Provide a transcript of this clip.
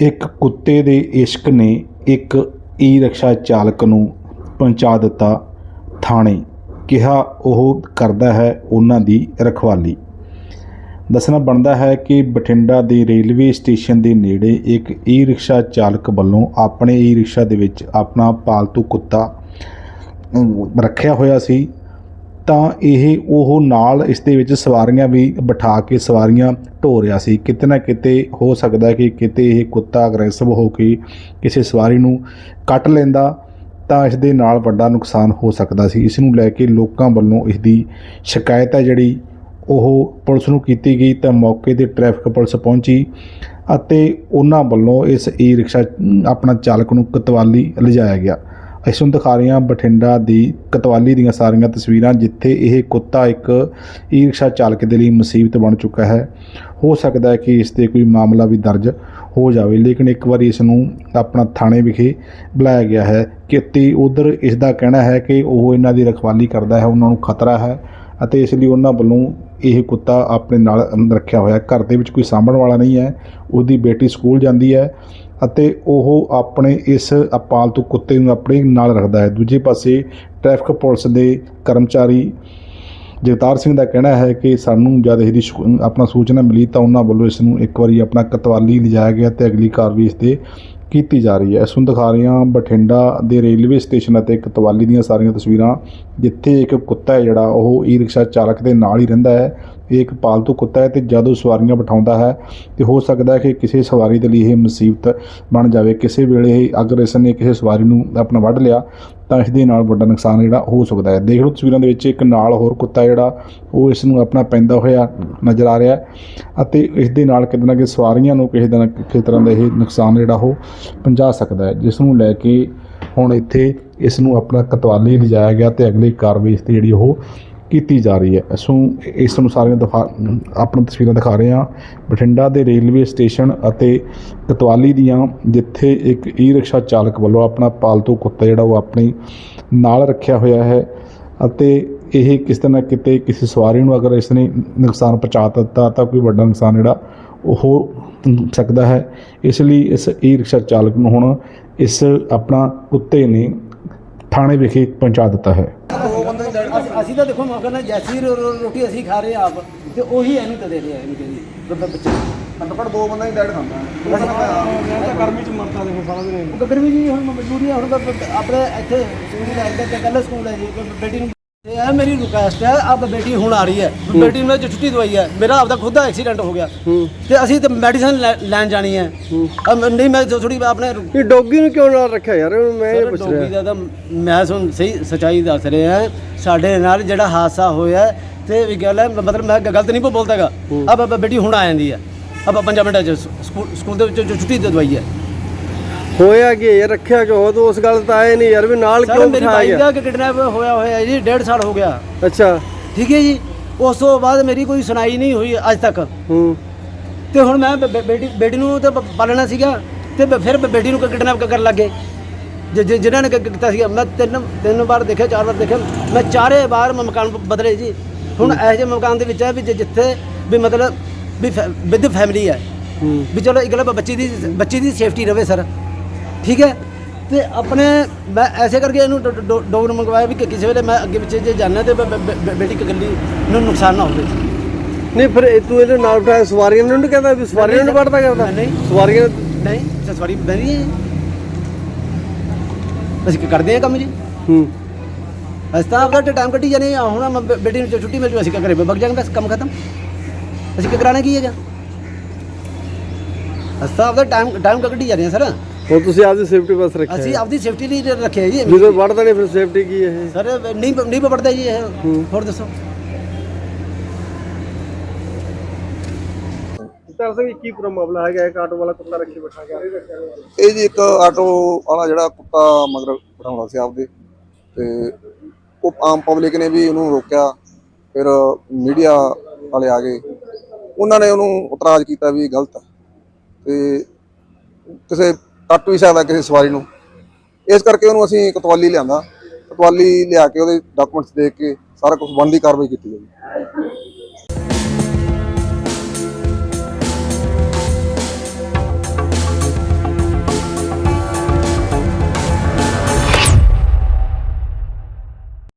ਇੱਕ ਕੁੱਤੇ ਦੇ ਇਸ਼ਕ ਨੇ ਇੱਕ ਈ ਰਿਕਸ਼ਾ ਚਾਲਕ ਨੂੰ ਪਹੁੰਚਾ ਦਿੱਤਾ ਥਾਣੇ, ਕਿਹਾ ਉਹ ਕਰਦਾ ਹੈ ਉਹਨਾਂ ਦੀ ਰਖਵਾਲੀ। ਦੱਸਣਾ ਬਣਦਾ ਹੈ ਕਿ ਬਠਿੰਡਾ ਦੇ ਰੇਲਵੇ ਸਟੇਸ਼ਨ ਦੇ ਨੇੜੇ ਇੱਕ ਈ ਰਿਕਸ਼ਾ ਚਾਲਕ ਵੱਲੋਂ ਆਪਣੇ ਈ ਰਿਕਸ਼ਾ ਦੇ ਵਿੱਚ ਆਪਣਾ ਪਾਲਤੂ ਕੁੱਤਾ ਰੱਖਿਆ ਹੋਇਆ ਸੀ। ਤਾਂ ਇਹ ਉਹ ਨਾਲ ਇਸ ਦੇ ਵਿੱਚ ਸਵਾਰੀਆਂ ਵੀ ਬਿਠਾ ਕੇ ਸਵਾਰੀਆਂ ਢੋ ਰਿਹਾ ਸੀ। ਕਿਤੇ ਨਾ ਕਿਤੇ ਹੋ ਸਕਦਾ ਕਿ ਕਿਤੇ ਇਹ ਕੁੱਤਾ ਅਗਰੈਸਿਵ ਹੋ ਕੇ ਕਿਸੇ ਸਵਾਰੀ ਨੂੰ ਕੱਟ ਲੈਂਦਾ ਤਾਂ ਇਸ ਦੇ ਨਾਲ ਵੱਡਾ ਨੁਕਸਾਨ ਹੋ ਸਕਦਾ ਸੀ। ਇਸ ਨੂੰ ਲੈ ਕੇ ਲੋਕਾਂ ਵੱਲੋਂ ਇਸ ਦੀ ਸ਼ਿਕਾਇਤ ਹੈ ਜਿਹੜੀ ਉਹ ਪੁਲਿਸ ਨੂੰ ਕੀਤੀ ਗਈ ਤਾਂ ਮੌਕੇ ਤੇ ਟ੍ਰੈਫਿਕ ਪੁਲਿਸ ਪਹੁੰਚੀ ਅਤੇ ਉਹਨਾਂ ਵੱਲੋਂ ਇਸ ਈ ਰਿਕਸ਼ਾ ਆਪਣਾ ਚਾਲਕ ਨੂੰ ਕਤਵਾਲੀ ਲਿਜਾਇਆ ਗਿਆ। ਅਸੀਂ ਨੂੰ ਦਿਖਾ ਹਾਂ ਬਠਿੰਡਾ ਦੀ ਕਤਵਾਲੀ ਦੀਆਂ ਸਾਰੀਆਂ ਤਸਵੀਰਾਂ, ਜਿੱਥੇ ਇਹ ਕੁੱਤਾ ਇੱਕ ਈ ਰਿਕਸ਼ਾ ਚਾਲਕ ਦੇ ਲਈ ਮੁਸੀਬਤ ਬਣ ਚੁੱਕਾ ਹੈ। ਹੋ ਸਕਦਾ ਹੈ ਕਿ ਇਸ ਤੇ ਕੋਈ ਮਾਮਲਾ ਵੀ ਦਰਜ ਹੋ ਜਾਵੇ, ਲੇਕਿਨ ਇੱਕ ਵਾਰੀ ਇਸ ਨੂੰ ਆਪਣਾ ਥਾਣੇ ਵਿਖੇ ਬੁਲਾਇਆ ਗਿਆ ਹੈ ਕਿ ਤੇ ਉਧਰ ਇਸ ਦਾ ਕਹਿਣਾ ਹੈ ਕਿ ਉਹ ਇਹਨਾਂ ਦੀ ਰਖਵਾਲੀ ਕਰਦਾ ਹੈ, ਉਹਨਾਂ ਨੂੰ ਖਤਰਾ ਹੈ ਅਤੇ ਇਸ ਲਈ ਉਹਨਾਂ ਵੱਲੋਂ ਇਹ ਕੁੱਤਾ ਆਪਣੇ ਨਾਲ ਰੱਖਿਆ ਹੋਇਆ ਘਰ ਦੇ ਵਿੱਚ ਕੋਈ ਸਾਂਭਣ ਵਾਲਾ ਨਹੀਂ ਹੈ, ਉਹਦੀ ਬੇਟੀ ਸਕੂਲ ਜਾਂਦੀ ਹੈ ਅਤੇ ਉਹ ਆਪਣੇ ਇਸ ਪਾਲਤੂ ਕੁੱਤੇ ਨੂੰ ਆਪਣੇ ਨਾਲ ਰੱਖਦਾ ਹੈ। ਦੂਜੇ ਪਾਸੇ ਟ੍ਰੈਫਿਕ ਪੁਲਿਸ ਦੇ ਕਰਮਚਾਰੀ ਜਗਤਾਰ ਸਿੰਘ ਦਾ ਕਹਿਣਾ ਹੈ ਕਿ ਸਾਨੂੰ ਜਦ ਇਹਦੀ ਆਪਣਾ ਸੂਚਨਾ ਮਿਲੀ ਤਾਂ ਉਹਨਾਂ ਵੱਲੋਂ ਇਸ ਨੂੰ ਇੱਕ ਵਾਰੀ ਆਪਣਾ ਕਤਵਾਲੀ ਲਿਜਾਇਆ ਗਿਆ ਤੇ ਅਗਲੀ ਕਾਰਵਾਈ ਇਸ ਤੇ ਕੀਤੀ ਜਾ ਰਹੀ ਹੈ। ਇਸ ਨੂੰ ਦਿਖਾ ਰਹੀਆਂ ਬਠਿੰਡਾ ਦੇ ਰੇਲਵੇ ਸਟੇਸ਼ਨ ਅਤੇ ਕਤਵਾਲੀ ਦੀਆਂ ਸਾਰੀਆਂ ਤਸਵੀਰਾਂ, ਜਿੱਥੇ ਇੱਕ ਕੁੱਤਾ ਹੈ ਜਿਹੜਾ, ਉਹ ਈ ਰਿਕਸ਼ਾ ਚਾਲਕ ਦੇ ਨਾਲ ਹੀ ਰਹਿੰਦਾ ਹੈ। ਇਹ ਇੱਕ ਪਾਲਤੂ ਕੁੱਤਾ ਹੈ ਤੇ ਜਦੋਂ ਸਵਾਰੀਆਂ ਬਿਠਾਉਂਦਾ ਹੈ, ਤੇ ਹੋ ਸਕਦਾ ਹੈ ਕਿ ਕਿਸੇ ਸਵਾਰੀ ਦੇ ਲਈ ਇਹ ਮੁਸੀਬਤ ਬਣ ਜਾਵੇ। ਕਿਸੇ ਵੇਲੇ ਅਗਰ ਇਸ ਨੇ ਕਿਸੇ ਸਵਾਰੀ ਨੂੰ ਆਪਣਾ ਵੱਢ ਲਿਆ, ਤਾਂ ਇਸ ਦੇ ਨਾਲ ਵੱਡਾ ਨੁਕਸਾਨ ਜਿਹੜਾ ਹੋ ਸਕਦਾ ਹੈ। ਦੇਖ ਲਓ ਤਸਵੀਰਾਂ ਦੇ ਵਿੱਚ ਇੱਕ ਨਾਲ ਹੋਰ ਕੁੱਤਾ ਜਿਹੜਾ, ਉਹ ਇਸ ਨੂੰ ਆਪਣਾ ਪੈਂਦਾ ਹੋਇਆ ਨਜ਼ਰ ਆ ਰਿਹਾ ਅਤੇ ਇਸ ਦੇ ਨਾਲ ਕਿਤੇ ਨਾ ਕਿਤੇ ਸਵਾਰੀਆਂ ਨੂੰ ਕਿਸੇ ਦਾ ਕਿਸੇ ਤਰ੍ਹਾਂ ਦਾ ਇਹ ਨੁਕਸਾਨ ਜਿਹੜਾ ਉਹ ਪਹੁੰਚਾ ਸਕਦਾ ਹੈ, ਜਿਸ ਨੂੰ ਲੈ ਕੇ ਹੁਣ ਇੱਥੇ ਇਸ ਨੂੰ ਆਪਣਾ ਕਤਵਾਲੀ ਲਿਜਾਇਆ ਗਿਆ ਤੇ ਅਗਲੀ ਕਾਰਵਾਈ ਇਸ ਤੇ ਜਿਹੜੀ ਉਹ ਕੀਤੀ ਜਾ ਰਹੀ ਹੈ। ਇਸ ਇਸ ਨੂੰ ਸਾਰੀਆਂ ਦਿਖਾ, ਆਪਣਾ ਤਸਵੀਰਾਂ ਦਿਖਾ ਰਹੇ ਹਾਂ। ਬਠਿੰਡਾ ਦੇ ਰੇਲਵੇ ਸਟੇਸ਼ਨ ਅਤੇ ਕਤਵਾਲੀ ਦੀਆਂ, ਜਿੱਥੇ ਇੱਕ ਈ ਰਿਕਸ਼ਾ ਚਾਲਕ ਵੱਲੋਂ ਆਪਣਾ ਪਾਲਤੂ ਕੁੱਤਾ ਜਿਹੜਾ ਉਹ ਆਪਣੀ ਨਾਲ ਰੱਖਿਆ ਹੋਇਆ ਹੈ ਅਤੇ ਇਹ ਕਿਸ ਨਾ ਕਿਤੇ ਕਿਸੇ ਸਵਾਰੀ ਨੂੰ ਅਗਰ ਇਸ ਨੇ ਨੁਕਸਾਨ ਪਹੁੰਚਾ ਦਿੱਤਾ ਤਾਂ ਕੋਈ ਵੱਡਾ ਨੁਕਸਾਨ ਜਿਹੜਾ ਹੋ ਸਕਦਾ ਹੈ। ਇਸ ਲਈ ਇਸ ਈ ਰਿਕਸ਼ਾ ਚਾਲਕ ਨੂੰ ਹੁਣ ਇਸ ਆਪਣਾ ਕੁੱਤੇ ਨੇ ਥਾਣੇ ਵਿਖੇ ਪਹੁੰਚਾ ਦਿੱਤਾ ਹੈ। ਅਸੀਂ- ਤਾਂ ਦੇਖੋ ਮੌਕਾ ਨਾਲ ਜੈਸੀ ਰੋਟੀ ਅਸੀਂ ਖਾ ਰਹੇ ਆਪ ਤੇ ਉਹੀ ਇਹਨੂੰ ਤਾਂ ਦੇ ਰਿਹਾ ਇਹਨੂੰ ਕਹਿੰਦੀ ਬ- ਬੱਚੇ। ਘੱਟੋ ਦੋ ਬੰਦਾ ਹੀ ਡੈਡ ਖਾਂਦਾ ਤਾਂ ਗਰਮੀ ਚ ਮਰਦਾ ਦੇਖੋ ਸਾਰਾ ਦਿਨ ਗਰਮੀ ਜੀ ਹੁਣ ਮਜਬੂਰੀ ਹੈ ਹੁਣ ਤਾਂ ਆਪਣੇ ਇੱਥੇ ਸਕੂਲ ਹੈ ਇੱਥੇ ਕੱਲ ਸਕੂਲ ਹੈ ਜੀ ਬੇਟੀ ਨੂੰ ਇਹ ਮੇਰੀ ਰਿਕੁਐਸਟ ਹੈ ਅਬ ਬੇਟੀ ਹੁਣ ਆ ਰਹੀ ਹੈ। ਬੇਟੀ ਨੂੰ ਮੈਂ ਜੋ ਛੁੱਟੀ ਦਵਾਈ ਹੈ। ਮੇਰਾ ਆਪਦਾ ਖੁਦ ਦਾ ਐਕਸੀਡੈਂਟ ਹੋ ਗਿਆ। ਤੇ ਅਸੀਂ ਤੇ ਮੈਡੀਸਨ ਲੈਣ ਜਾਣੀ ਹੈ। ਨਹੀਂ ਮੈਂ ਥੋੜੀ ਆਪਣੇ ਇਹ ਡੌਗੀ ਨੂੰ ਕਿਉਂ ਨਾਲ ਰੱਖਿਆ ਯਾਰ? ਮੈਂ ਇਹ ਪੁੱਛ ਡੋਗੀ ਰਿਹਾ। ਦਾ ਤਾਂ ਮੈਂ ਤੁਹਾਨੂੰ ਸਹੀ ਸਚਾਈ ਦੱਸ ਰਿਹਾ ਹਾਂ। ਸਾਡੇ ਨਾਲ ਜਿਹੜਾ ਹਾਦਸਾ ਹੋਇਆ ਹੈ, ਤੇ ਵੀ ਗੱਲ ਹੈ ਮਤਲਬ ਮੈਂ ਗਲਤ ਨਹੀਂ ਬੋਲਦਾਗਾ ਅਬ ਬੇਟੀ ਹੁਣ ਆ ਜਾਂਦੀ ਹੈ। ਅਬ 5 ਮਿੰਟਾਂ ਚ ਸਕੂਲ ਸਕੂਲ ਦੇ ਵਿੱਚ ਜੋ ਛੁੱਟੀ ਦੇ ਦਵਾਈ ਹੈ। ਹੋਇਆ ਕੀ ਯਾਰ ਰੱਖਿਆ ਕਿਉਂ? ਤੂੰ ਉਸ ਗੱਲ ਤਾਂ ਆਏ ਨਹੀਂ ਯਾਰ ਵੀ ਨਾਲ ਸਰ ਕਿਉਂ ਮੇਰੀ ਬਿਠਾਇਆ? ਬਾਈ ਗਿਆ ਦਾ ਕਿਡਨੈਪ ਹੋਇਆ ਹੋਇਆ ਹੈ ਜੀ 1.5 ਸਾਲ ਹੋ ਗਿਆ। ਅੱਛਾ। ਠੀਕ ਹੈ ਜੀ? ਉਸ ਤੋਂ ਬਾਅਦ ਮੇਰੀ ਕੋਈ ਸੁਣਾਈ ਨਹੀਂ ਹੋਈ ਅੱਜ ਤੱਕ। ਹੂੰ। ਤੇ ਹੁਣ ਮੈਂ ਬੇ- ਬੇ- ਬੇਟੀ ਬੇਟੀ ਨੂੰ ਤਾਂ ਪ- ਪਾਲਣਾ ਸੀਗਾ ਤੇ ਬ- ਫਿਰ ਬ- ਬੇਟੀ ਨੂੰ ਕਿਡਨੈਪ ਕਰਨ ਲੱਗੇ। ਜਿ- ਜਿ- ਜਿਨ੍ਹਾਂ ਨੇ ਕ- ਕੀਤਾ ਸੀਗਾ। ਮੈਂ ਤਿੰਨ ਤਿੰਨ ਵਾਰ ਦੇਖਿਆ ਚਾਰ ਵਾਰ ਦੇਖਿਆ। ਮੈਂ ਚਾਰੇ ਵਾਰ ਮੈਂ ਮਕਾਨ ਬ- ਬਦਲੇ ਜੀ। ਹੁਣ ਇਹੋ ਜਿਹੇ ਮਕਾਨ ਦੇ ਵਿੱਚ ਹੈ ਵੀ ਜਿ- ਜਿੱਥੇ ਵੀ ਮਤਲਬ ਵੀ ਵਿਦ ਫੈਮਿਲੀ ਹੈ। ਹੂੰ। ਵੀ ਚਲੋ ਇੱਕ ਗੱਲ ਬੱਚੀ ਦੀ ਬੱਚੀ ਦੀ ਸੇਫਟੀ ਰਵੇ ਸਰ। ਠੀਕ ਹੈ? ਤੇ ਆਪਣੇ ਮੈਂ ਐਸੇ ਕਰਕੇ ਇਹਨੂੰ ਡੋਰ ਮੰਗਵਾਇਆ ਵੀ ਕਿ ਕਿਸੇ ਵੇਲੇ ਮੈਂ ਅੱਗੇ ਪਿੱਛੇ ਜੇ ਜਾਣਾ ਤੇ ਬੇਟੀ ਇਕੱਲੀ ਨੂੰ ਨੁਕਸਾਨ ਨਾ ਹੋਵੇ। ਨਹੀਂ ਫਿਰ ਇਹ ਤੂੰ ਇਹਦੇ ਨਾਲ ਬਿਠਾਇਆ ਸਵਾਰੀਆਂ ਨੂੰ ਨਹੀਂ ਕਹਿੰਦਾ ਵੀ ਸਵਾਰੀਆਂ ਨੂੰ ਵੜਦਾ ਕਰਦਾ ਨਹੀਂ। ਸਵਾਰੀਆਂ ਨਹੀਂ ਸੌਰੀ ਬਣੀ ਹੈ ਅਸੀਂ ਕੀ ਕਰਦੇ ਹਾਂ ਕੰਮ ਜੀ। ਹੂੰ। ਅਸੀਂ ਤਾਂ ਆਪਦਾ ਟਾਈਮ ਕੱਢੀ ਜਾਨੇ ਆ ਹੁਣ ਮੈਂ ਬੇਟੀ ਨੂੰ ਛੁੱਟੀ ਮਿਲ ਜੂ ਅਸੀਂ ਕੀ ਕਰੇ ਬਗ ਜਾਾਂਗੇ ਬਸ ਕੰਮ ਖਤਮ। ਅਸੀਂ ਕੀ ਕਰਾਣਾ ਕੀ ਹੈਗਾ? ਅਸੀਂ ਤਾਂ ਆਪਦਾ ਟਾਈਮ ਟਾਈਮ ਕੱਢੀ ਜਾ ਰਹੇ ਹਾਂ ਸਰ। ਹੁਣ ਤੁਸੀਂ ਆਪਦੀ ਸੇਫਟੀ ਬਸ ਰੱਖਿਆ ਅਸੀਂ ਆਪਦੀ ਸੇਫਟੀ ਲਈ ਰੱਖਿਆ ਜੀ ਜਦੋਂ ਵੜਦਾ ਨਹੀਂ ਫਿਰ ਸੇਫਟੀ ਕੀ ਹੈ ਇਹ? ਸਰ ਨਹੀਂ ਨਹੀਂ ਪੜਦਾ ਜੀ ਇਹ। ਹੋਰ ਦੱਸੋ। ਸਰ ਸਿੰਘ ਕੀ ਪੂਰਾ ਮਾਮਲਾ ਹੈਗਾ? ਇੱਕ ਆਟੋ ਵਾਲਾ ਕੁੱਤਾ ਰੱਖੀ ਬੈਠਾ ਗਿਆ ਇਹ ਜੀ ਇੱਕ ਆਟੋ ਵਾਲਾ ਜਿਹੜਾ ਕੁੱਤਾ ਮਗਰ ਬਿਠਾਉਂਦਾ ਸੀ ਆਪਦੇ। ਤੇ ਉਹ ਆਮ ਪਬਲਿਕ ਨੇ ਵੀ ਉਹਨੂੰ ਰੋਕਿਆ। ਫਿਰ ਮੀਡੀਆ ਵਾਲੇ ਆ ਗਏ। ਉਹਨਾਂ ਨੇ ਉਹਨੂੰ ਇਤਰਾਜ਼ ਕੀਤਾ ਵੀ ਇਹ ਗਲਤ ਹੈ। ਤੇ ਕਿਸੇ ਕੱਟ ਵੀ ਸਕਦਾ ਕਿਸੇ ਸਵਾਰੀ ਨੂੰ। ਇਸ ਕਰਕੇ ਉਹਨੂੰ ਅਸੀਂ ਕਤਵਾਲੀ ਲਿਆਂਦਾ। ਕਤਵਾਲੀ ਲਿਆ ਕੇ ਉਹਦੇ ਡਾਕੂਮੈਂਟਸ ਦੇਖ ਕੇ ਸਾਰਾ ਕੁਝ ਬਣਦੀ ਕਾਰਵਾਈ ਕੀਤੀ ਜਾਵੇ